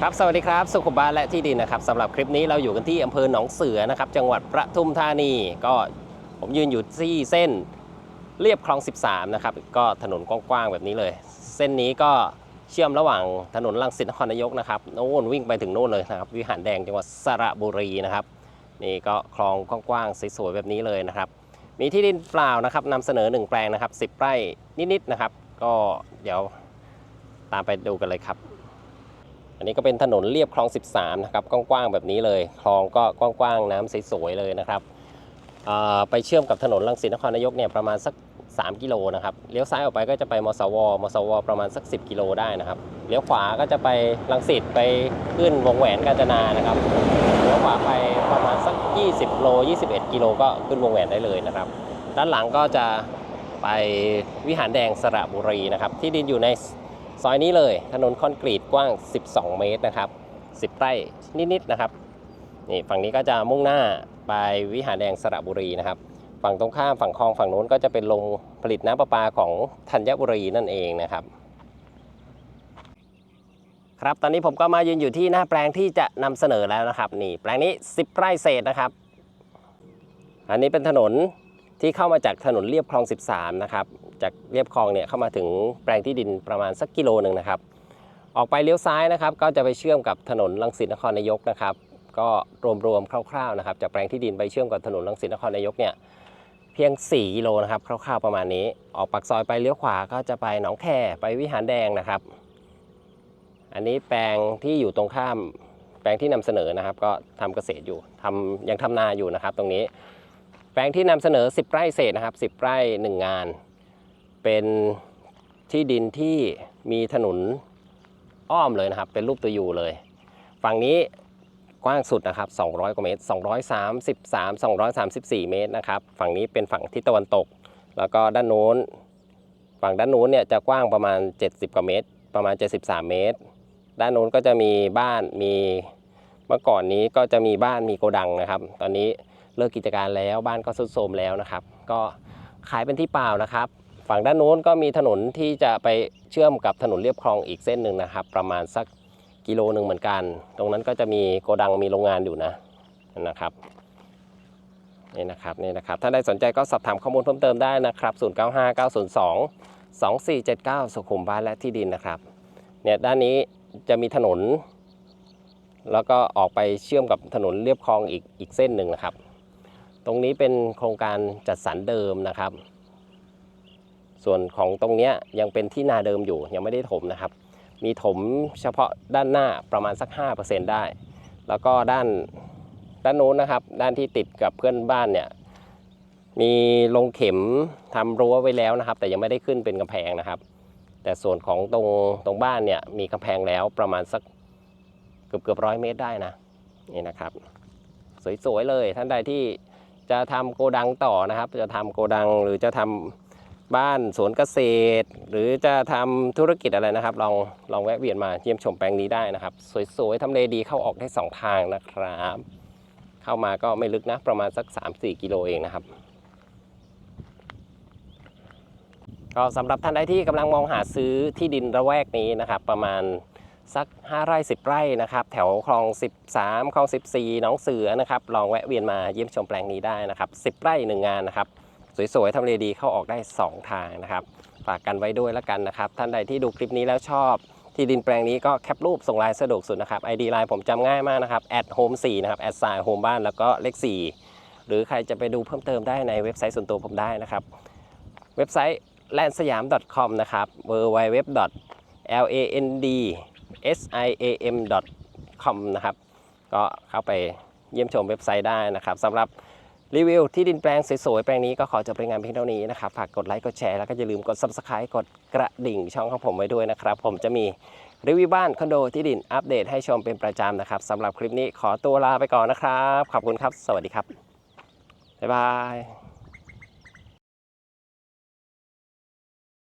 ครับสวัสดีครับ สุขุมบ้านและที่ดินนะครับสำหรับคลิปนี้เราอยู่กันที่อำเภอหนองเสือนะครับ จังหวัดประทุมธานี ก็ผมยืนอยู่ที่เส้นเรียบคลอง 13 นะครับ ก็ถนนกว้างๆแบบนี้เลย เส้นนี้ก็เชื่อมระหว่างถนนลังสิตนครนายกนะครับโน่นวิ่งไปถึงโน่นเลยนะครับ วิหารแดงจังหวัดสระบุรีนะครับ นี่ก็คลองกว้างๆสวยๆแบบนี้เลยนะครับ มีที่ดินเปล่านะครับนำเสนอ 1 แปลงนะครับ 10 ไร่นิดๆนะครับ ก็เดี๋ยวตามไปดูกันเลยครับ อันนี้ก็เป็นถนนเรียบคลอง 13 นะครับ กว้างๆแบบนี้เลย คลองก็กว้างๆน้ำสวยๆเลยนะครับ ไปเชื่อมกับถนนลังสิตนครนายกเนี่ยประมาณสัก 3 กิโลนะครับ เลี้ยวซ้ายออกไปก็จะไปมสว มสว ประมาณสัก 10 กิโลได้นะครับ เลี้ยวขวาก็จะไปลังสิตไปขึ้นวงแหวนกาญจนานะครับ เลี้ยวขวาไปประมาณสัก 20 โล 21 กิโลก็ขึ้นวงแหวนได้เลยนะครับ ด้านหลังก็จะไปวิหารแดงสระบุรีนะครับ ที่ดินอยู่ใน ซอยนี้เลย ถนนคอนกรีตกว้าง 12 เมตรนะครับ 10 ไร่นิดๆนะครับนี่ฝั่งนี้ก็จะมุ่งหน้าไปวิหารแดงสระบุรีนะครับ ฝั่งตรงข้ามฝั่งคลองฝั่งโน้นก็จะเป็นโรงผลิตน้ำประปาของธัญบุรีนั่นเองนะครับ ครับตอนนี้ผมก็มายืนอยู่ที่หน้าแปลงที่จะนำเสนอแล้วนะครับนี่แปลงนี้ 10 ไร่เศษนะครับ อันนี้เป็นถนนที่เข้ามาจากถนนเรียบคลอง 13 นะครับ จากเรียบคลองเนี่ยเข้ามาถึงแปลงที่ดินประมาณสักกิโลหนึ่งนะครับ ออกไปเลี้ยวซ้ายนะครับ ก็จะไปเชื่อมกับถนนลังสิตนครนายกนะครับ ก็รวมๆคร่าวๆนะครับจากแปลงที่ดินไปเชื่อมกับถนนลังสิตนครนายกเนี่ยเพียง 4 กิโลนะครับคร่าวๆประมาณนี้ ออกปากซอยไปเลี้ยวขวาก็จะไปหนองแคไปวิหารแดงนะครับ อันนี้แปลงที่อยู่ตรงข้ามแปลงที่นำเสนอนะครับ ก็ทำเกษตรอยู่ทำยังทำนาอยู่นะครับ ตรงนี้ แปลงที่นำเสนอ 10 ไร่เศษนะครับ 10 ไร่ 1 งาน เป็นที่ดินที่มีถนนอ้อมเลยนะครับ เป็นรูปตัวยูเลย ฝั่งนี้กว้างสุดนะครับ 200 กว่าเมตร 233 234 เมตรนะครับ ฝั่งนี้เป็นฝั่งทิศตะวันตก แล้วก็ด้านโน้น ฝั่งด้านโน้นเนี่ยจะกว้างประมาณ 70 กว่าเมตร ประมาณ 73 เมตร ด้านโน้นก็จะมีบ้าน มีเมื่อก่อนนี้ก็จะมีบ้าน มีโกดังนะครับ ตอนนี้เลิกกิจการแล้ว บ้านก็ทรุดโทรมแล้วนะครับ ก็ขายเป็นที่เปล่านะครับ ฝั่งด้านโน้นก็มีถนนที่จะไปเชื่อมกับถนนเรียบคลองอีกเส้นหนึ่งนะครับ ประมาณสักกิโลหนึ่งเหมือนกัน ตรงนั้นก็จะมีโกดังมีโรงงานอยู่นะนะครับนี่นะครับนี่นะครับ ถ้าได้สนใจก็สอบถามข้อมูลเพิ่มเติมได้นะครับ 095902 2479 สุขุมบ้านและที่ดินนะครับเนี่ยด้านนี้จะมีถนน แล้วก็ออกไปเชื่อมกับถนนเรียบคลองอีกอีกเส้นหนึ่งนะครับ ตรงนี้เป็นโครงการจัดสรรเดิมนะครับ ส่วนของตรงนี้ยังเป็นที่นาเดิมอยู่ยังไม่ได้ถมนะครับ มีถมเฉพาะด้านหน้าประมาณสัก 5%ได้ แล้วก็ด้านด้านโน้นนะครับ ด้านที่ติดกับเพื่อนบ้านเนี่ยมีลงเข็มทำรั้วไว้แล้วนะครับ แต่ยังไม่ได้ขึ้นเป็นกำแพงนะครับ แต่ส่วนของตรงตรงบ้านเนี่ยมีกำแพงแล้วประมาณสักเกือบเกือบร้อยเมตรได้นะนี่นะครับ สวยๆเลยท่านใดที่จะทำโกดังต่อนะครับ จะทำโกดังหรือจะทำ บ้านสวนเกษตร หรือจะทำธุรกิจอะไรนะครับ ลองลองแวะเวียนมาเยี่ยมชมแปลงนี้ได้นะครับ สวยๆทำเลดีเข้าออกได้สองทางนะครับ เข้ามาก็ไม่ลึกนะประมาณสัก 3-4 กิโลเองนะครับก็สำหรับท่านใดที่กำลังมองหาซื้อที่ดินระแวกนี้นะครับ ประมาณสัก 5 ไร่ 10 ไร่นะครับ แถวคลอง 13 คลอง 14หนองเสือนะครับ ลองแวะเวียนมาเยี่ยมชมแปลงนี้ได้นะครับ 10 ไร่ 1 งานนะครับ สวยๆทำเลดีเข้าออกได้ 2 ทางนะครับฝากกันไว้ด้วยแล้วกันนะครับ ท่านใดที่ดูคลิปนี้แล้วชอบ ที่ดินแปลงนี้ก็แคปรูปส่งไลน์สะดวกสุดนะครับ ID ไลน์ผมจำง่ายมากนะครับ at home 4นะครับ at sign home บ้านแล้วก็เลข 4 หรือใครจะไปดูเพิ่มเติมได้ในเว็บไซต์ส่วนตัวผมได้นะครับ เว็บไซต์ landsayam com นะครับ www land siam com นะครับ ก็เข้าไปเยี่ยมชมเว็บไซต์ได้นะครับสำหรับ รีวิวที่ดินแปลงสวยๆ แปลงนี้ก็ขอจบรายงานเพียงเท่านี้นะครับ ฝากกดไลค์ กดแชร์ แล้วก็อย่าลืมกด subscribe กดกระดิ่งช่องของผมไว้ด้วยนะครับ ผมจะมีรีวิวบ้านคอนโดที่ดินอัปเดตให้ชมเป็นประจำนะครับสำหรับคลิปนี้ขอตัวลาไปก่อนนะครับ ขอบคุณครับ สวัสดีครับ บ๊ายบาย